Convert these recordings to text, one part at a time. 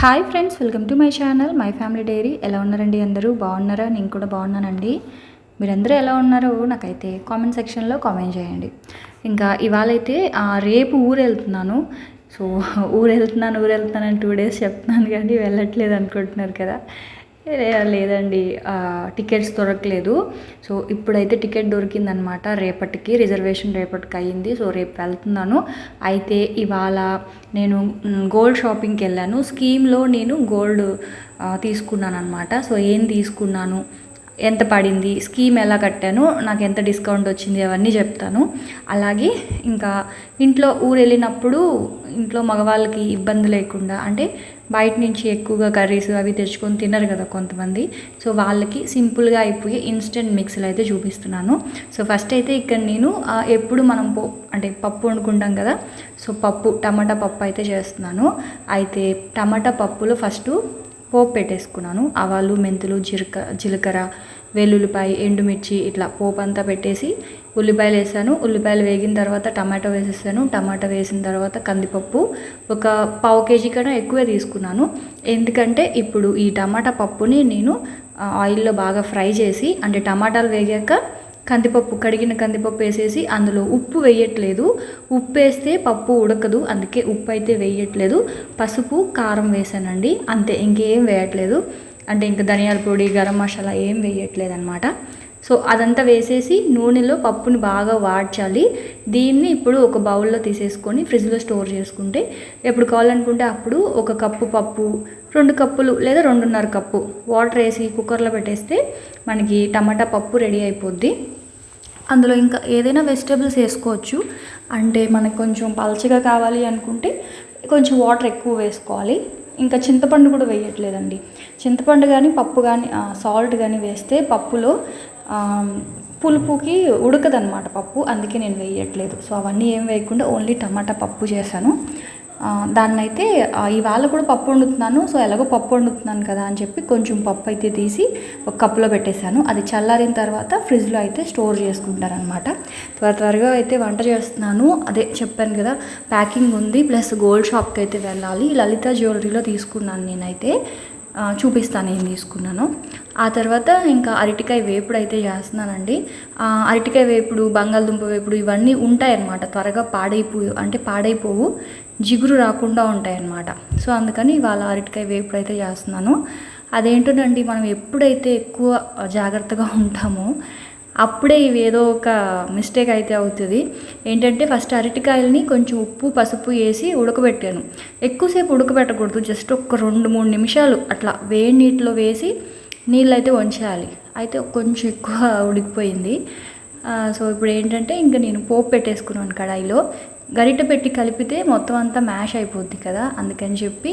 Hi friends welcome to my channel my family diary. ఎలా ఉన్నారండి అందరూ? బాగున్నారా? నేను కూడా బాగున్నానండి. మీరందరూ ఎలా ఉన్నారో నాకైతే కామెంట్ సెక్షన్లో కామెంట్ చేయండి. ఇంకా ఇవాళ అయితే రేపు ఊరు వెళ్తున్నాను సో ఊరు వెళ్తున్నాను ఊరు వెళ్తున్నాను టూ డేస్ చెప్తున్నాను కానీ వెళ్ళట్లేదు అనుకుంటున్నారు కదా. లేదండి. టికెట్స్ దొరకలేదు. సో ఇప్పుడైతే టికెట్ దొరికిందనమాట. రేపటికి రిజర్వేషన్ రేపటికి అయ్యింది సో రేపు వెళ్తున్నాను. అయితే ఇవాళ నేను గోల్డ్ షాపింగ్కి వెళ్ళాను స్కీమ్లో నేను గోల్డ్ తీసుకున్నాను అనమాట సో ఏం తీసుకున్నాను? ఎంత పడింది స్కీమ్ ఎలా కట్టాను నాకు ఎంత డిస్కౌంట్ వచ్చింది అవన్నీ చెప్తాను. అలాగే ఇంకా ఇంట్లో ఊరు వెళ్ళినప్పుడు ఇంట్లో మగవాళ్ళకి ఇబ్బంది లేకుండా అంటే బయట నుంచి ఎక్కువగా కర్రీస్ అవి తెచ్చుకొని తినరు కదా కొంతమంది. సో వాళ్ళకి సింపుల్గా అయిపోయి ఇన్స్టెంట్ మిక్స్లు అయితే చూపిస్తున్నాను. సో ఫస్ట్ అయితే ఇక్కడ నేను ఎప్పుడు మనం పో అంటే పప్పు వండుకుంటాం కదా సో పప్పు టమాటా పప్పు అయితే చేస్తున్నాను. అయితే టమాటా పప్పులో ఫస్ట్ పోపు పెట్టేసుకున్నాను. ఆవాలు మెంతులు జీలక జీలకర్ర వెల్లుల్లిపాయ ఎండుమిర్చి ఇట్లా పోపు అంతా పెట్టేసి ఉల్లిపాయలు వేసాను. ఉల్లిపాయలు వేగిన తర్వాత టమాటో వేసేసాను. టమాటా వేసిన తర్వాత కందిపప్పు. ఒక పావు కేజీ కన్నా ఎక్కువే తీసుకున్నాను. ఎందుకంటే ఇప్పుడు ఈ టమాటా పప్పుని నేను ఆయిల్లో బాగా ఫ్రై చేసి అంటే టమాటాలు వేగాక కందిపప్పు కడిగిన కందిపప్పు వేసేసి అందులో ఉప్పు వేయట్లేదు. ఉప్పు వేస్తే పప్పు ఉడకదు అందుకే ఉప్పు అయితే వేయట్లేదు. పసుపు కారం వేసానండి. అంతే ఇంకేం వేయట్లేదు. అంటే ఇంకా ధనియాల పొడి గరం మసాలా ఏం వేయట్లేదు అనమాట సో అదంతా వేసేసి నూనెలో పప్పుని బాగా వాడ్చాలి. దీన్ని ఇప్పుడు ఒక బౌల్లో తీసేసుకొని ఫ్రిడ్జ్లో స్టోర్ చేసుకుంటే ఎప్పుడు కావాలనుకుంటే అప్పుడు ఒక కప్పు పప్పు రెండు కప్పులు లేదా రెండున్నర కప్పు వాటర్ వేసి కుక్కర్లో పెట్టేస్తే మనకి టమాటా పప్పు రెడీ అయిపోద్ది. అందులో ఇంకా ఏదైనా వెజిటేబుల్స్ వేసుకోవచ్చు. అంటే మనకు కొంచెం పలచగా కావాలి అనుకుంటే కొంచెం వాటర్ ఎక్కువ వేసుకోవాలి. ఇంకా చింతపండు కూడా వేయట్లేదండి. చింతపండు కానీ పప్పు కానీ సాల్ట్ కానీ వేస్తే పప్పులో పులుపుకి ఉడకదనమాట పప్పు. అందుకే నేను వేయట్లేదు. సో అవన్నీ ఏం వేయకుండా ఓన్లీ టమాటా పప్పు చేశాను. దాన్ని దాన్నైతే ఇవాళ కూడా పప్పు వండుతున్నాను సో ఎలాగో పప్పు వండుతున్నాను కదా అని చెప్పి కొంచెం పప్పు అయితే తీసి ఒక కప్పులో పెట్టేశాను. అది చల్లారిన తర్వాత ఫ్రిడ్జ్లో అయితే స్టోర్ చేసుకుంటారనమాట త్వర త్వరగా అయితే వంట చేస్తున్నాను. అదే చెప్పాను కదా ప్యాకింగ్ ఉంది ప్లస్ గోల్డ్ షాప్కి అయితే వెళ్ళాలి. లలిత జ్యువెలరీలో తీసుకున్నాను నేనైతే. చూపిస్తాను ఏం తీసుకున్నాను. ఆ తర్వాత ఇంకా అరటికాయ వేపుడు అయితే చేస్తున్నానండి. అరటికాయ వేపుడు బంగాళదుంప వేపుడు ఇవన్నీ ఉంటాయన్నమాట. త్వరగా పాడైపోయి అంటే పాడైపోవు. జిగురు రాకుండా ఉంటాయన్నమాట. సో అందుకని ఇవాళ అరటికాయ వేపుడు అయితే చేస్తున్నాను. అదేంటోనండి మనం ఎప్పుడైతే ఎక్కువ జాగ్రత్తగా ఉంటామో అప్పుడే ఇవి ఏదో ఒక మిస్టేక్ అయితే అవుతుంది. ఏంటంటే ఫస్ట్ అరటికాయలని కొంచెం ఉప్పు పసుపు వేసి ఉడకబెట్టాను. ఎక్కువసేపు ఉడకబెట్టకూడదు జస్ట్ ఒక రెండు మూడు నిమిషాలు అట్లా వేడి నీటిలో వేసి నీళ్ళు అయితే వంచేయాలి. అయితే కొంచెం ఎక్కువ ఉడికిపోయింది. సో ఇప్పుడు ఏంటంటే ఇంకా నేను పోపు పెట్టేసుకున్నాను కడాయిలో. గరిట పెట్టి కలిపితే మొత్తం అంతా మ్యాష్ అయిపోద్ది కదా అందుకని చెప్పి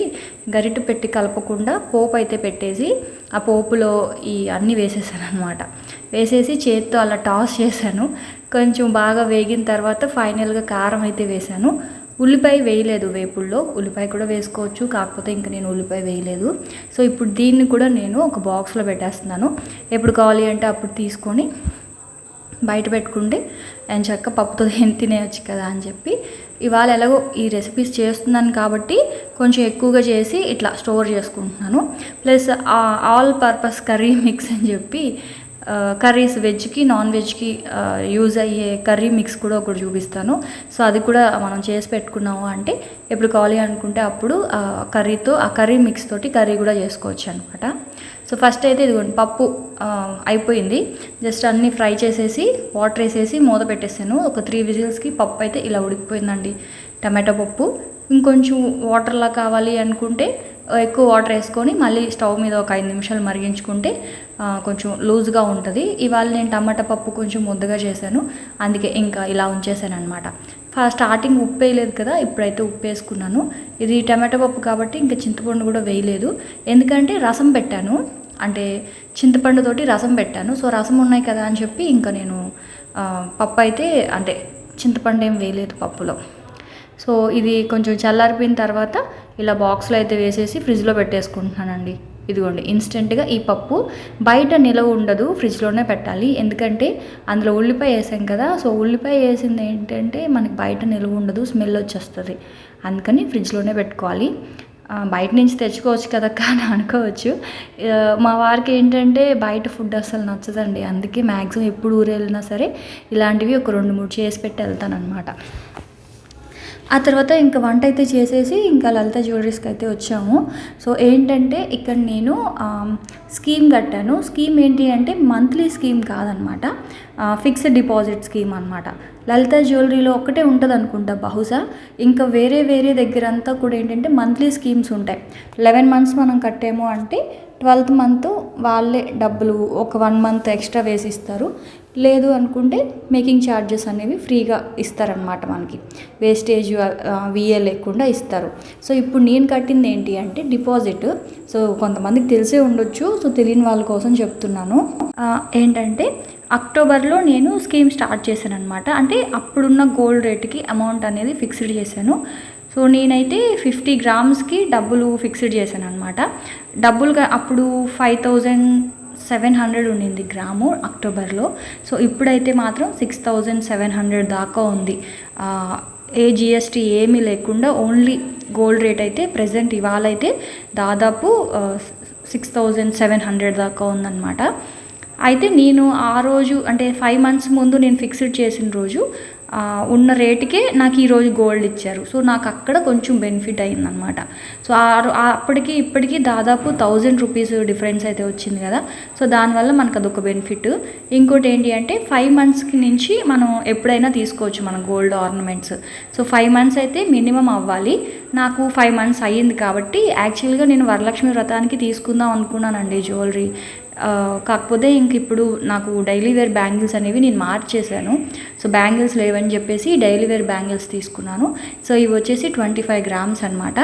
గరిట పెట్టి కలపకుండా పోపు అయితే పెట్టేసి ఆ పోపులో ఈ అన్నీ వేసేసాను అనమాట వేసేసి చేత్తో అలా టాస్ చేశాను. కొంచెం బాగా వేగిన తర్వాత ఫైనల్గా కారం అయితే వేశాను. ఉల్లిపాయ వేయలేదు వేపుల్లో. ఉల్లిపాయ కూడా వేసుకోవచ్చు కాకపోతే ఇంకా నేను ఉల్లిపాయ వేయలేదు. సో ఇప్పుడు దీన్ని కూడా నేను ఒక బాక్స్లో పెట్టేస్తున్నాను. ఎప్పుడు కావాలి అంటే అప్పుడు తీసుకొని బయట పెట్టుకుంటే అండ్ చక్క పప్పుతో తినేయచ్చు కదా అని చెప్పి ఇవాళ ఎలాగో ఈ రెసిపీస్ చేస్తున్నాను కాబట్టి కొంచెం ఎక్కువగా చేసి ఇట్లా స్టోర్ చేసుకుంటున్నాను. Plus all purpose curry mix అని చెప్పి కర్రీస్ వెజ్కి నాన్ వెజ్కి యూజ్ అయ్యే కర్రీ మిక్స్ కూడా ఒకటి చూపిస్తాను. సో అది కూడా మనం చేసి పెట్టుకున్నాము అంటే ఎప్పుడు కావాలి అనుకుంటే అప్పుడు కర్రీతో ఆ కర్రీ మిక్స్ తోటి కర్రీ కూడా చేసుకోవచ్చు అనమాట సో ఫస్ట్ అయితే ఇదిగోండి పప్పు అయిపోయింది. జస్ట్ అన్నీ ఫ్రై చేసేసి వాటర్ వేసేసి మూత పెట్టేసాను. ఒక త్రీ విజిల్స్కి పప్పు అయితే ఇలా ఉడికిపోయిందండి. టమాటో పప్పు. ఇంకొంచెం వాటర్లా కావాలి అనుకుంటే ఎక్కువ వాటర్ వేసుకొని మళ్ళీ స్టవ్ మీద ఒక ఐదు నిమిషాలు మరిగించుకుంటే కొంచెం లూజ్గా ఉంటుంది. ఇవాళ నేను టమాటా పప్పు కొంచెం ముద్దగా చేశాను. అందుకే ఇంకా ఇలా ఉంచేసాను అనమాట స్టార్టింగ్ ఉప్పు వేయలేదు కదా ఇప్పుడైతే ఉప్పు వేసుకున్నాను. ఇది టమాటా పప్పు కాబట్టి ఇంకా చింతపండు కూడా వేయలేదు. ఎందుకంటే రసం పెట్టాను. అంటే చింతపండుతోటి రసం పెట్టాను. సో రసం ఉన్నాయి కదా అని చెప్పి ఇంకా నేను పప్పు అయితే అంటే చింతపండు ఏం వేయలేదు పప్పులో. సో ఇది కొంచెం చల్లారిపోయిన తర్వాత ఇలా బాక్స్లో అయితే వేసేసి ఫ్రిడ్జ్లో పెట్టేసుకుంటున్నానండి. ఇదిగోండి ఇన్స్టెంట్గా ఈ పప్పు. బయట నిలవ ఉండదు ఫ్రిడ్జ్లోనే పెట్టాలి. ఎందుకంటే అందులో ఉల్లిపాయ వేసాం కదా సో ఉల్లిపాయ వేసింది ఏంటంటే మనకి బయట నిలవ ఉండదు స్మెల్ వచ్చేస్తుంది. అందుకని ఫ్రిడ్జ్లోనే పెట్టుకోవాలి. బయట నుంచి తెచ్చుకోవచ్చు కదా కానీ అనుకోవచ్చు. మా వారికి ఏంటంటే బయట ఫుడ్ అసలు నచ్చదండి. అందుకే మ్యాక్సిమం ఎప్పుడు ఊరు వెళ్ళినా సరే ఇలాంటివి ఒక రెండు మూడు చేసి పెట్టి వెళ్తానమాట ఆ తర్వాత ఇంకా వంట అయితే చేసేసి ఇంకా లలిత జ్యువెలరీస్కి అయితే వచ్చాము. సో ఏంటంటే ఇక్కడ నేను స్కీమ్ కట్టాను. స్కీమ్ ఏంటి అంటే మంత్లీ స్కీమ్ కాదనమాట. ఫిక్స్డ్ డిపాజిట్ స్కీమ్ అనమాట లలిత జ్యువెలరీలో ఒకటే ఉంటుంది అనుకుంటా బహుశా. ఇంకా వేరే వేరే దగ్గర అంతా కూడా ఏంటంటే మంత్లీ స్కీమ్స్ ఉంటాయి. లెవెన్ మంత్స్ మనం కట్టాము అంటే ట్వెల్త్ మంత్ వాళ్ళే డబ్బులు ఒక వన్ మంత్ ఎక్స్ట్రా వేసి ఇస్తారు లేదు అనుకుంటే మేకింగ్ ఛార్జెస్ అనేవి ఫ్రీగా ఇస్తారనమాట మనకి. వేస్టేజ్ విఏ లేకుండా ఇస్తారు. సో ఇప్పుడు నేను కట్టింది ఏంటి అంటే డిపాజిట్. సో కొంతమందికి తెలిసే ఉండొచ్చు. సో తెలియని వాళ్ళ కోసం చెప్తున్నాను. ఏంటంటే అక్టోబర్లో నేను స్కీమ్ స్టార్ట్ చేశాను అనమాట అంటే అప్పుడున్న గోల్డ్ రేట్కి అమౌంట్ అనేది ఫిక్స్డ్ చేశాను. సో నేనైతే ఫిఫ్టీ గ్రామ్స్కి డబ్బులు ఫిక్స్డ్ చేశాను అనమాట డబ్బులు అప్పుడు ఫైవ్ థౌజండ్ సెవెన్ హండ్రెడ్ ఉండింది గ్రాము అక్టోబర్లో. సో ఇప్పుడైతే మాత్రం సిక్స్ థౌజండ్ సెవెన్ హండ్రెడ్ దాకా ఉంది. ఏ జిఎస్టీ ఏమీ లేకుండా ఓన్లీ గోల్డ్ రేట్ అయితే ప్రజెంట్ ఇవాళ అయితే దాదాపు సిక్స్ థౌజండ్ సెవెన్ హండ్రెడ్ దాకా ఉందన్నమాట. అయితే నేను ఆ రోజు అంటే ఫైవ్ మంత్స్ ముందు నేను ఫిక్స్డ్ చేసిన రోజు ఉన్న రేటుకే నాకు ఈరోజు గోల్డ్ ఇచ్చారు. సో నాకు అక్కడ కొంచెం బెనిఫిట్ అయిందనమాట సో ఆ అప్పటికి ఇప్పటికి దాదాపు థౌజండ్ రూపీస్ డిఫరెన్స్ అయితే వచ్చింది కదా. సో దానివల్ల మనకు అదొక బెనిఫిట్ ఇంకోటి ఏంటి అంటే ఫైవ్ మంత్స్కి నుంచి మనం ఎప్పుడైనా తీసుకోవచ్చు మన gold ornaments so five months అయితే మినిమం అవ్వాలి. నాకు ఫైవ్ మంత్స్ అయ్యింది కాబట్టి యాక్చువల్గా నేను వరలక్ష్మి వ్రతానికి తీసుకుందాం అనుకున్నానండి జ్యువెలరీ కాకపోతే ఇంక ఇప్పుడు నాకు డైలీ వేర్ బ్యాంగిల్స్ అనేవి నేను మార్చేశాను. సో బ్యాంగిల్స్ లేవని చెప్పేసి డైలీ వేర్ బ్యాంగిల్స్ తీసుకున్నాను. సో ఇవి వచ్చేసి ట్వంటీ ఫైవ్ గ్రామ్స్ అనమాట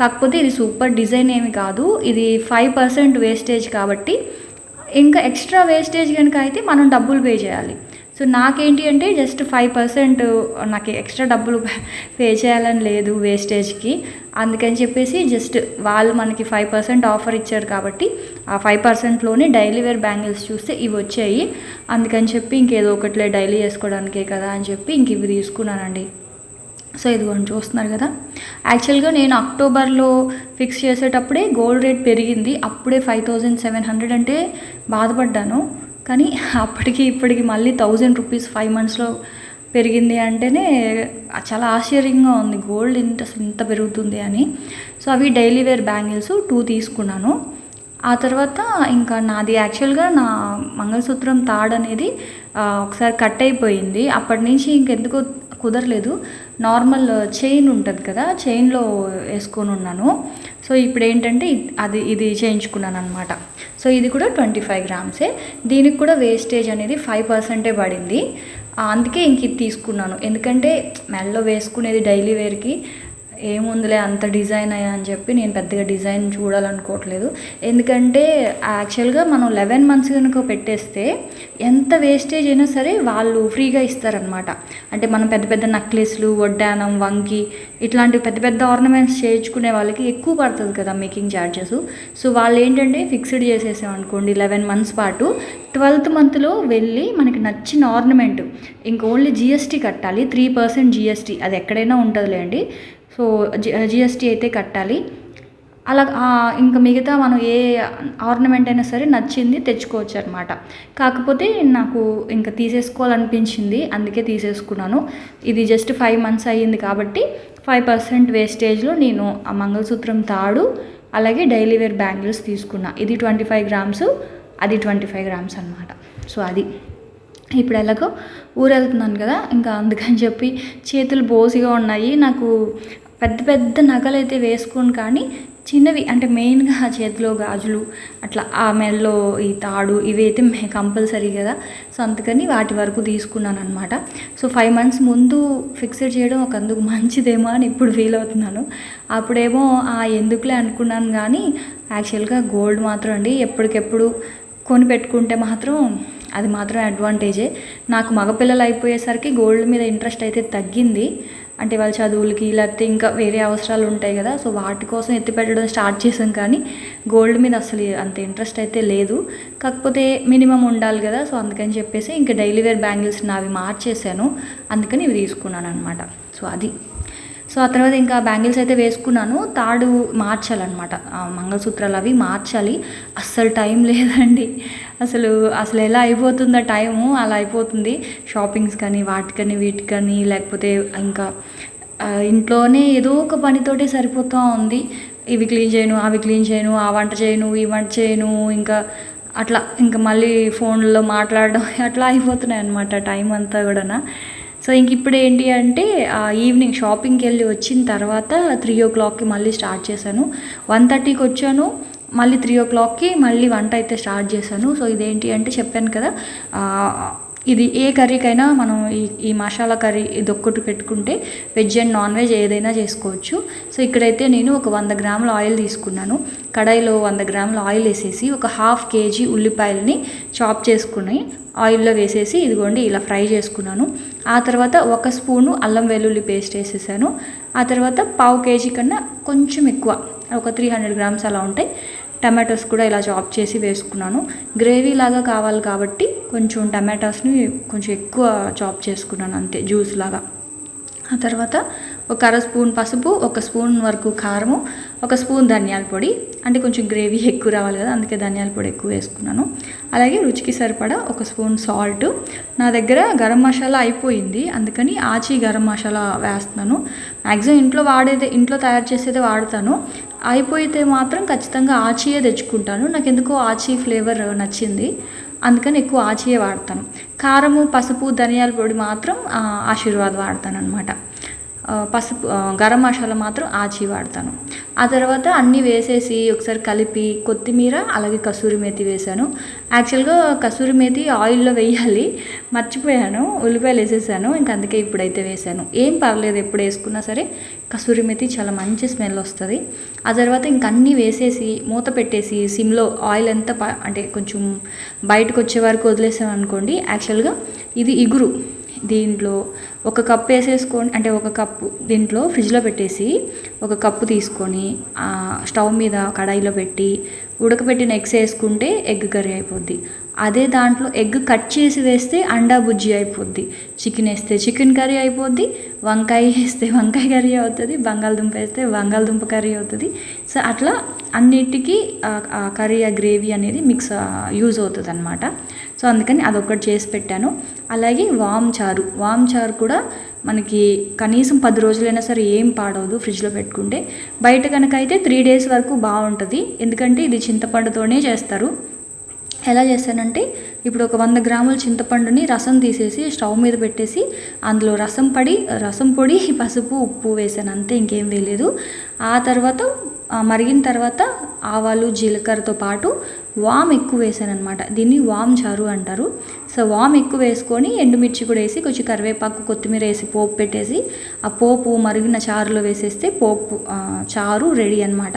కాకపోతే ఇది సూపర్ డిజైన్ ఏమి కాదు. ఇది ఫైవ్ పర్సెంట్ వేస్టేజ్ కాబట్టి ఇంకా ఎక్స్ట్రా వేస్టేజ్ కనుక అయితే మనం డబ్బులు పే చేయాలి. సో నాకేంటి అంటే జస్ట్ ఫైవ్ పర్సెంట్ నాకు ఎక్స్ట్రా డబ్బులు పే చేయాలని లేదు వేస్టేజ్కి అందుకని చెప్పేసి జస్ట్ వాళ్ళు మనకి ఫైవ్ పర్సెంట్ ఆఫర్ ఇచ్చారు కాబట్టి ఆ ఫైవ్ పర్సెంట్లోనే డైలీ వేర్ బ్యాంగిల్స్ చూస్తే ఇవి వచ్చాయి. అందుకని చెప్పి ఇంకేదో ఒకటిలే డైలీ వేసుకోవడానికే కదా అని చెప్పి ఇంక ఇవి తీసుకున్నానండి. సో ఇదిగోండి చూస్తున్నారు కదా. యాక్చువల్గా నేను అక్టోబర్లో ఫిక్స్ చేసేటప్పుడే గోల్డ్ రేట్ పెరిగింది. అప్పుడే ఫైవ్ థౌజండ్ సెవెన్ హండ్రెడ్ అంటే బాధపడ్డాను. కానీ అప్పటికి ఇప్పటికి మళ్ళీ థౌజండ్ రూపీస్ ఫైవ్ మంత్స్లో పెరిగింది అంటేనే చాలా ఆశ్చర్యంగా ఉంది. గోల్డ్ ఇంత ఇంత పెరుగుతుంది అని. సో అవి డైలీ వేర్ బ్యాంగిల్స్ టూ తీసుకున్నాను. ఆ తర్వాత ఇంకా నాది యాక్చువల్గా నా మంగళసూత్రం తాడు అనేది ఒకసారి కట్ అయిపోయింది. అప్పటి నుంచి ఇంకెందుకో కుదరలేదు. నార్మల్ చైన్ ఉంటుంది కదా చైన్లో వేసుకొని ఉన్నాను. సో ఇప్పుడు ఏంటంటే అది ఇది చేయించుకున్నాను అనమాట సో ఇది కూడా ట్వంటీ ఫైవ్ గ్రామ్సే. దీనికి కూడా వేస్టేజ్ అనేది ఫైవ్ పర్సెంటే పడింది. అందుకే ఇంక ఇది తీసుకున్నాను. ఎందుకంటే మెల్లో వేసుకునేది డైలీ వేర్కి ఏముందిలే అంత డిజైన్ అయ్యా అని చెప్పి నేను పెద్దగా డిజైన్ చూడాలనుకోవట్లేదు. ఎందుకంటే యాక్చువల్గా మనం లెవెన్ మంత్స్ కనుక పెట్టేస్తే ఎంత వేస్టేజ్ అయినా సరే వాళ్ళు ఫ్రీగా ఇస్తారనమాట అంటే మనం పెద్ద పెద్ద నక్లెస్లు వడ్డానం వంకి ఇట్లాంటి పెద్ద పెద్ద ఆర్నమెంట్స్ చేయించుకునే వాళ్ళకి ఎక్కువ పడుతుంది కదా మేకింగ్ ఛార్జెస్ సో వాళ్ళు ఏంటంటే ఫిక్స్డ్ చేసేసాం అనుకోండి లెవెన్ మంత్స్ పాటు ట్వెల్త్ మంత్లో వెళ్ళి మనకి నచ్చిన ఆర్నమెంట్ ఇంక ఓన్లీ జిఎస్టీ కట్టాలి త్రీ పర్సెంట్ జిఎస్టీ అది ఎక్కడైనా ఉంటుందిలేండి. సో జి జిఎస్టీ అయితే కట్టాలి. అలా ఇంకా మిగతా మనం ఏ ఆర్నమెంట్ అయినా సరే నచ్చింది తెచ్చుకోవచ్చు అనమాట కాకపోతే నాకు ఇంకా తీసేసుకోవాలనిపించింది అందుకే తీసేసుకున్నాను. ఇది జస్ట్ ఫైవ్ మంత్స్ అయ్యింది కాబట్టి ఫైవ్ పర్సెంట్ వేస్టేజ్లో నేను ఆ మంగళసూత్రం తాడు అలాగే డైలీ వేర్ బ్యాంగిల్స్ తీసుకున్నా. ఇది ట్వంటీ ఫైవ్ గ్రామ్స్ అది ట్వంటీ ఫైవ్ గ్రామ్స్ అనమాట సో అది. ఇప్పుడు ఎలాగో ఊరు వెళ్తున్నాను కదా ఇంకా అందుకని చెప్పి చేతులు బోసిగా ఉన్నాయి. నాకు పెద్ద పెద్ద నగలు అయితే వేసుకోను కానీ చిన్నవి అంటే మెయిన్గా చేతిలో గాజులు అట్లా ఆ మెల్లో ఈ తాడు ఇవి అయితే కంపల్సరీ కదా. సో అందుకని వాటి వరకు తీసుకున్నాను అనమాట సో ఫైవ్ మంత్స్ ముందు ఫిక్స్డ్ చేయడం ఒక అందుకు మంచిదేమో అని ఇప్పుడు ఫీల్ అవుతున్నాను. అప్పుడేమో ఆ ఎందుకులే అనుకున్నాను కానీ యాక్చువల్గా గోల్డ్ మాత్రం అండి ఎప్పటికెప్పుడు కొని పెట్టుకుంటే మాత్రం అది మాత్రం అడ్వాంటేజే. నాకు మగపిల్లలు అయిపోయేసరికి గోల్డ్ మీద ఇంట్రెస్ట్ అయితే తగ్గింది. అంటే వాళ్ళ చదువులకి లేకపోతే ఇంకా వేరే అవసరాలు ఉంటాయి కదా. సో వాటి కోసం ఎత్తి పెట్టడం స్టార్ట్ చేసాం కానీ గోల్డ్ మీద అసలు అంత ఇంట్రెస్ట్ అయితే లేదు. కాకపోతే మినిమం ఉండాలి కదా. సో అందుకని చెప్పేసి ఇంకా డైలీ వేర్ బ్యాంగిల్స్ నావి మార్చేసాను. అందుకని ఇవి తీసుకున్నాను అనమాట సో అది. సో ఆ తర్వాత ఇంకా బ్యాంగిల్స్ అయితే వేసుకున్నాను. తాడు మార్చాలన్నమాట. మంగళసూత్రాలు అవి మార్చాలి. అస్సలు టైం లేదండి. అసలు అసలు ఎలా అయిపోతుందో టైము అలా అయిపోతుంది. షాపింగ్స్ కానీ వాటికని వీటికని లేకపోతే ఇంకా ఇంట్లోనే ఏదో ఒక పనితోటే సరిపోతూ ఉంది. ఇవి క్లీన్ చేయను అవి క్లీన్ చేయను ఆ వంట చేయను ఈ వంట చేయను ఇంకా అట్లా ఇంకా మళ్ళీ ఫోన్లో మాట్లాడడం అట్లా అయిపోతున్నాయి అనమాట టైం అంతా కూడా సో ఇంక ఇప్పుడు ఏంటి అంటే ఈవినింగ్ షాపింగ్కి వెళ్ళి వచ్చిన తర్వాత త్రీ ఓ క్లాక్కి మళ్ళీ స్టార్ట్ చేశాను. వన్ థర్టీకి వచ్చాను. మళ్ళీ త్రీ ఓ క్లాక్కి మళ్ళీ వంట అయితే స్టార్ట్ చేశాను. సో ఇదేంటి అంటే చెప్పాను కదా ఇది ఏ కర్రీకైనా మనం ఈ ఈ మసాలా కర్రీ ఇది ఒక్కటి పెట్టుకుంటే వెజ్ అండ్ నాన్ వెజ్ ఏదైనా చేసుకోవచ్చు. సో ఇక్కడైతే నేను ఒక వంద గ్రాముల ఆయిల్ తీసుకున్నాను. కడాయిలో వంద గ్రాముల ఆయిల్ వేసేసి ఒక హాఫ్ కేజీ ఉల్లిపాయలని చాప్ చేసుకుని ఆయిల్లో వేసేసి ఇదిగోండి ఇలా ఫ్రై చేసుకున్నాను. ఆ తర్వాత ఒక స్పూను అల్లం వెల్లుల్లి పేస్ట్ వేసేసాను. ఆ తర్వాత పావు కేజీ కన్నా కొంచెం ఎక్కువ ఒక త్రీ హండ్రెడ్ గ్రామ్స్ అలా ఉంటాయి. టమాటోస్ కూడా ఇలా చాప్ చేసి వేసుకున్నాను. గ్రేవీ లాగా కావాలి కాబట్టి కొంచెం టమాటోస్ని కొంచెం ఎక్కువ చాప్ చేసుకున్నాను అంతే జ్యూస్ లాగా. ఆ తర్వాత ఒక అర స్పూన్ పసుపు ఒక స్పూన్ వరకు కారము ఒక స్పూన్ ధనియాల పొడి. అంటే కొంచెం గ్రేవీ ఎక్కువ రావాలి కదా అందుకే ధనియాల పొడి ఎక్కువ వేసుకున్నాను. అలాగే రుచికి సరిపడా ఒక స్పూన్ సాల్ట్. నా దగ్గర గరం మసాలా అయిపోయింది అందుకని ఆచి గరం మసాలా వేస్తున్నాను. మ్యాక్సిమం ఇంట్లో వాడేదే ఇంట్లో తయారు చేసేదే వాడతాను. అయిపోయితే మాత్రం ఖచ్చితంగా ఆచియే తెచ్చుకుంటాను. నాకు ఎందుకో ఆచి ఫ్లేవర్ నచ్చింది. అందుకని ఎక్కువ ఆచియే వాడతాను. కారము పసుపు ధనియాల పొడి మాత్రం ఆశీర్వాద్ వాడతాను అనమాట పసుపు గరం మసాలా మాత్రం ఆచి వాడతాను. ఆ తర్వాత అన్నీ వేసేసి ఒకసారి కలిపి కొత్తిమీర అలాగే కసూరి మేతి వేసాను. యాక్చువల్గా కసూరి మేతి ఆయిల్లో వేయాలి మర్చిపోయాను ఉల్లిపాయలు వేసేసాను ఇంక అందుకే ఇప్పుడైతే వేసాను. ఏం పర్లేదు ఎప్పుడు వేసుకున్నా సరే కసూరి మేతి చాలా మంచి స్మెల్ వస్తుంది. ఆ తర్వాత ఇంక అన్నీ వేసేసి మూత పెట్టేసి సిమ్లో ఆయిల్ ఎంత ప- అంటే కొంచెం బయటకు వచ్చే వరకు వదిలేసాం అనుకోండి యాక్చువల్గా ఇది ఇగురు. దీంట్లో ఒక కప్ వేసేసుకొని అంటే ఒక కప్పు దీంట్లో ఫ్రిడ్జ్లో పెట్టేసి ఒక కప్పు తీసుకొని స్టవ్ మీద కడాయిలో పెట్టి ఉడకబెట్టిన ఎగ్స్ వేసుకుంటే ఎగ్ కర్రీ అయిపోద్ది. అదే దాంట్లో ఎగ్ కట్ చేసి వేస్తే అండా బుజ్జి అయిపోద్ది. చికెన్ వేస్తే చికెన్ కర్రీ అయిపోద్ది వంకాయ వేస్తే వంకాయ కర్రీ అవుతుంది బంగాళదుంప వేస్తే బంగాళదుంప కర్రీ అవుతుంది. సో అట్లా అన్నిటికీ ఆ- కర్రీ ఆ గ్రేవీ అనేది మిక్స్ యూజ్ అవుతుంది అనమాట సో అందుకని అదొకటి చేసి పెట్టాను. అలాగే వామ్ చారు. వామ్ చారు కూడా మనకి కనీసం పది రోజులైనా సరే ఏం పాడవదు ఫ్రిడ్జ్లో పెట్టుకుంటే. బయట కనుక అయితే త్రీ డేస్ వరకు బాగుంటుంది. ఎందుకంటే ఇది చింతపండుతోనే చేస్తారు. ఎలా చేశానంటే ఇప్పుడు ఒక వంద గ్రాముల చింతపండుని రసం తీసేసి స్టవ్ మీద పెట్టేసి అందులో రసం పడి రసం పొడి పసుపు ఉప్పు వేసాను. అంతే ఇంకేం వేయలేదు. ఆ తర్వాత మరిగిన తర్వాత ఆవాలు జీలకర్రతో పాటు వామ్ ఎక్కువ వేసాను అనమాట దీన్ని వామ్ చారు అంటారు. సో వామ్ ఎక్కువ వేసుకొని ఎండుమిర్చి కూడా వేసి కొంచెం కరివేపాకు కొత్తిమీర వేసి పోపు పెట్టేసి ఆ పోపు మరిగిన చారులో వేసేస్తే పోపు చారు రెడీ అనమాట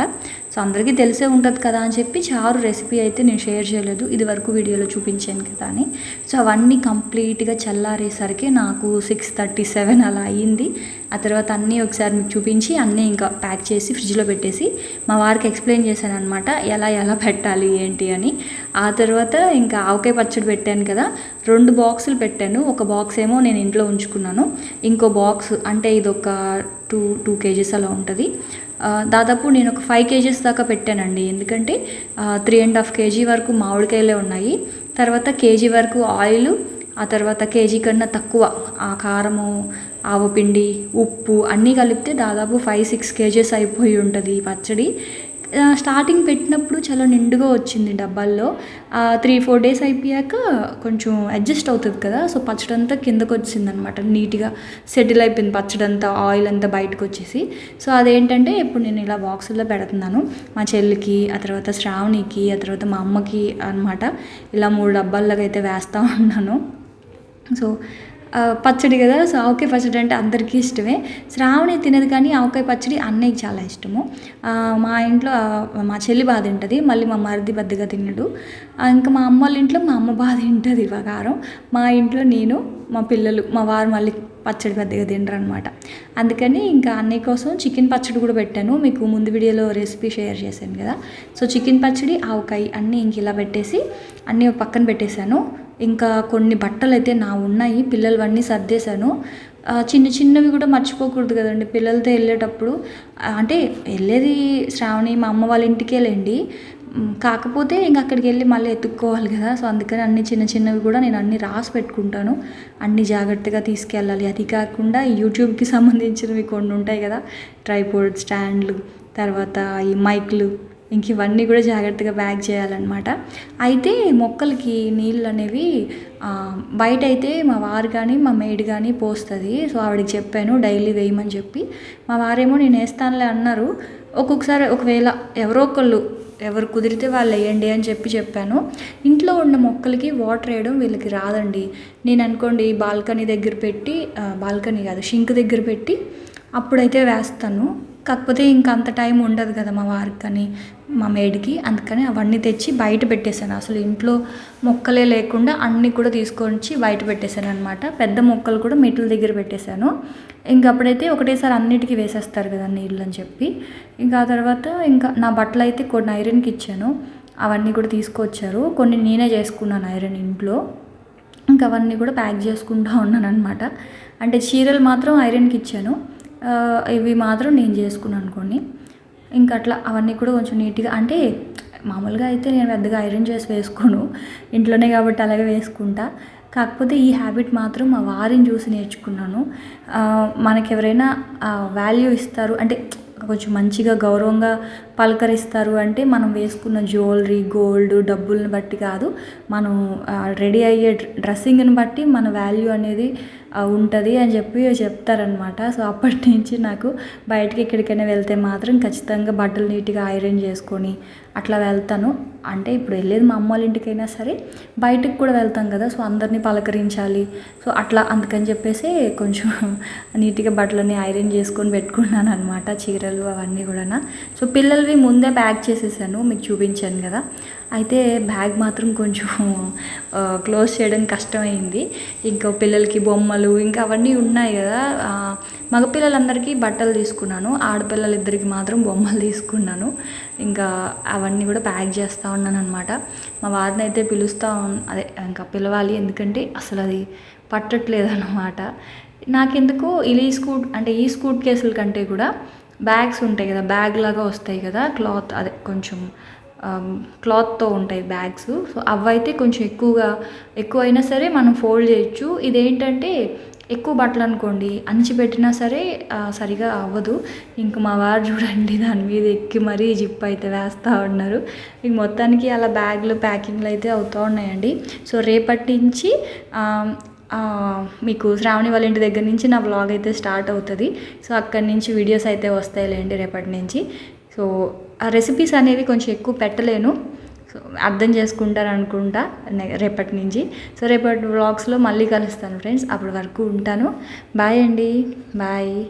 సో అందరికీ తెలిసే ఉంటుంది కదా అని చెప్పి చారు రెసిపీ అయితే నేను షేర్ చేయలేదు. ఇది వరకు వీడియోలో చూపించాను కదా అని. సో అవన్నీ కంప్లీట్గా చల్లారేసరికి నాకు సిక్స్ థర్టీ సెవెన్ అలా అయ్యింది. ఆ తర్వాత అన్నీ ఒకసారి మీకు చూపించి అన్నీ ఇంకా ప్యాక్ చేసి ఫ్రిడ్జ్లో పెట్టేసి మా వారికి ఎక్స్ప్లెయిన్ చేశాను అనమాట ఎలా ఎలా పెట్టాలి ఏంటి అని. ఆ తర్వాత ఇంకా ఆవకాయ పచ్చడి పెట్టాను కదా. రెండు బాక్సులు పెట్టాను. ఒక బాక్స్ ఏమో నేను ఇంట్లో ఉంచుకున్నాను. ఇంకో బాక్స్ అంటే ఇది ఒక టూ టూ కేజీస్ అలా ఉంటుంది. దాదాపు నేను ఒక ఫైవ్ కేజీస్ దాకా పెట్టానండి. ఎందుకంటే త్రీ అండ్ హాఫ్ కేజీ వరకు మామిడికాయలే ఉన్నాయి. తర్వాత కేజీ వరకు ఆయిల్ ఆ తర్వాత కేజీ కన్నా తక్కువ ఆ కారము ఆవపిండి ఉప్పు అన్నీ కలిపితే దాదాపు ఫైవ్ సిక్స్ కేజెస్ అయిపోయి ఉంటుంది ఈ పచ్చడి. స్టార్టింగ్ పెట్టినప్పుడు చాలా నిండుగా వచ్చింది డబ్బాల్లో. త్రీ ఫోర్ డేస్ అయిపోయాక కొంచెం అడ్జస్ట్ అవుతుంది కదా సో పచ్చడంతా కిందకు వచ్చింది అనమాట నీట్గా సెటిల్ అయిపోయింది పచ్చడంతా ఆయిల్ అంతా బయటకు వచ్చేసి. సో అదేంటంటే ఇప్పుడు నేను ఇలా బాక్సుల్లో పెడుతున్నాను. మా చెల్లికి ఆ తర్వాత శ్రావణికి ఆ తర్వాత మా అమ్మకి అన్నమాట. ఇలా మూడు డబ్బాల్లోకి అయితే వేస్తూ ఉన్నాను. సో పచ్చడి కదా సో ఆవకాయ పచ్చడి అంటే అందరికీ ఇష్టమే. శ్రావణి తినదు కానీ ఆవకాయ పచ్చడి అన్నయ్యకి చాలా ఇష్టము. మా ఇంట్లో మా చెల్లి బాగా తింటుంది మళ్ళీ మా మరిది పెద్దగా తినడు. ఇంకా మా అమ్మ వాళ్ళ ఇంట్లో మా అమ్మ బాగా తింటుంది కారం మా ఇంట్లో నేను మా పిల్లలు మా వారు మళ్ళీ పచ్చడి పెద్దగా తినరు అనమాట అందుకని ఇంకా అన్నయ్య కోసం చికెన్ పచ్చడి కూడా పెట్టాను. మీకు ముందు వీడియోలో రెసిపీ షేర్ చేశాను కదా. సో చికెన్ పచ్చడి ఆవకాయ అన్నీ ఇంక ఇలా పెట్టేసి అన్నీ పక్కన పెట్టేశాను. ఇంకా కొన్ని బట్టలు అయితే నా ఉన్నాయి. పిల్లలవన్నీ సర్దేశాను. చిన్న చిన్నవి కూడా మర్చిపోకూడదు కదండి. పిల్లలతో వెళ్ళేటప్పుడు అంటే వెళ్ళేది శ్రావణి మా అమ్మ వాళ్ళ ఇంటికే లేండి. కాకపోతే ఇంక అక్కడికి వెళ్ళి మళ్ళీ ఎత్తుక్కోవాలి కదా. సో అందుకని అన్ని చిన్న చిన్నవి కూడా నేను అన్ని రాసి పెట్టుకుంటాను. అన్ని జాగ్రత్తగా తీసుకెళ్ళాలి. అది కాకుండా యూట్యూబ్కి సంబంధించినవి కొన్ని ఉంటాయి కదా. ట్రైపోర్డ్ స్టాండ్లు తర్వాత ఈ మైక్లు ఇంక ఇవన్నీ కూడా జాగ్రత్తగా బ్యాగ్ చేయాలన్నమాట. అయితే మొక్కలకి నీళ్ళు అనేవి బయట అయితే మా వారు కానీ మా మేడ్ కానీ పోస్తుంది. సో ఆవిడకి చెప్పాను డైలీ వేయమని చెప్పి. మా వారేమో నేను వేస్తానులే అన్నారు. ఒక్కొక్కసారి ఒకవేళ ఎవరో ఒకళ్ళు ఎవరు కుదిరితే వాళ్ళు వేయండి అని చెప్పి చెప్పాను. ఇంట్లో ఉన్న మొక్కలకి వాటర్ వేయడం వీళ్ళకి రాదండి. నేను అనుకోండి బాల్కనీ దగ్గర పెట్టి బాల్కనీ కాదు షింక్ దగ్గర పెట్టి అప్పుడైతే వేస్తాను. కాకపోతే ఇంకా అంత టైం ఉండదు కదా మా వారికి కానీ మా మేడ్కి. అందుకని అవన్నీ తెచ్చి బయట పెట్టేశాను. అసలు ఇంట్లో మొక్కలే లేకుండా అన్నీ కూడా తీసుకొచ్చి బయట పెట్టేశాను అనమాట పెద్ద మొక్కలు కూడా మెట్ల దగ్గర పెట్టేశాను. ఇంకా అప్పుడైతే ఒకటేసారి అన్నిటికీ వేసేస్తారు కదా నీళ్ళు అని చెప్పి. ఇంకా ఆ తర్వాత ఇంకా నా బట్టలు అయితే కొన్ని ఐరన్కి ఇచ్చాను. అవన్నీ కూడా తీసుకొచ్చారు. కొన్ని నేనే చేసుకున్నాను ఐరన్ ఇంట్లో. ఇంకా అవన్నీ కూడా ప్యాక్ చేసుకుంటూ ఉన్నాను అనమాట అంటే చీరలు మాత్రం ఐరన్కి ఇచ్చాను. ఇవి మాత్రం నేను చేసుకున్నాను అనుకోండి. ఇంకా అట్లా అవన్నీ కూడా కొంచెం నీట్గా అంటే మామూలుగా అయితే నేను పెద్దగా ఐరన్ చేసి వేసుకోను. ఇంట్లోనే కాబట్టి అలాగే వేసుకుంటా. కాకపోతే ఈ హ్యాబిట్ మాత్రం మా వారిని చూసి నేర్చుకున్నాను. మనకి ఎవరైనా వాల్యూ ఇస్తారు అంటే కొంచెం మంచిగా గౌరవంగా పలకరిస్తారు అంటే మనం వేసుకున్న జ్యువెలరీ గోల్డ్ డబ్బుల్ని బట్టి కాదు. మనం రెడీ అయ్యే డ్రెస్సింగ్ని బట్టి మన వాల్యూ అనేది ఉంటుంది అని చెప్పి చెప్తారనమాట సో అప్పటి నుంచి నాకు బయటకి ఎక్కడికైనా వెళ్తే మాత్రం ఖచ్చితంగా బట్టలు నీట్గా ఐరన్ చేసుకొని అట్లా వెళ్తాను. అంటే ఇప్పుడు వెళ్ళేది మా అమ్మ వాళ్ళ ఇంటికైనా సరే బయటకు కూడా వెళ్తాం కదా సో అందరినీ పలకరించాలి. సో అట్లా అందుకని చెప్పేసి కొంచెం నీట్గా బట్టలని ఐరన్ చేసుకొని పెట్టుకున్నాను అనమాట చీరలు అవన్నీ కూడా సో పిల్లలవి ముందే ప్యాక్ చేసేసాను మీకు చూపించాను కదా. అయితే బ్యాగ్ మాత్రం కొంచెం క్లోజ్ చేయడం కష్టమైంది. ఇంకా పిల్లలకి బొమ్మలు ఇంకా అవన్నీ ఉన్నాయి కదా. మగపిల్లలందరికీ బట్టలు తీసుకున్నాను. ఆడపిల్లలు ఇద్దరికి మాత్రం బొమ్మలు తీసుకున్నాను. ఇంకా అవన్నీ కూడా ప్యాక్ చేస్తూ ఉన్నాను అనమాట మా వారిని అయితే పిలుస్తూ అదే ఇంకా పిలవాలి. ఎందుకంటే అసలు అది పట్టట్లేదు అనమాట నాకెందుకు ఇలా ఈ స్కూట్ అంటే ఈ స్కూట్ కేసుల కంటే కూడా బ్యాగ్స్ ఉంటాయి కదా. బ్యాగ్ లాగా వస్తాయి కదా. క్లాత్ అదే కొంచెం Um, క్లాత్తో ఉంటాయి బ్యాగ్స్ సో అవైతే కొంచెం ఎక్కువగా ఎక్కువ అయినా సరే మనం ఫోల్డ్ చేయొచ్చు. ఇదేంటంటే ఎక్కువ బట్టలు అనుకోండి అంచి పెట్టినా సరే సరిగా అవ్వదు. ఇంక మా వారు చూడండి దాని మీద ఎక్కి మరీ జిప్ అయితే వేస్తూ ఉన్నారు. ఇంక మొత్తానికి అలా బ్యాగ్లు ప్యాకింగ్లు అయితే అవుతూ ఉన్నాయండి. సో రేపటి నుంచి మీకు శ్రావణి వాళ్ళ ఇంటి దగ్గర నుంచి నా బ్లాగ్ అయితే స్టార్ట్ అవుతుంది. సో అక్కడి నుంచి వీడియోస్ అయితే వస్తాయిలేండి రేపటి నుంచి. సో రెసిపీస్ అనేవి కొంచెం ఎక్కువ పెట్టలేను. సో అర్థం చేసుకుంటారు అనుకుంటా రేపటి నుంచి. సో రేపటి వ్లాగ్స్లో మళ్ళీ కలుస్తాను ఫ్రెండ్స్ అప్పటి వరకు ఉంటాను. బాయ్ అండి. బాయ్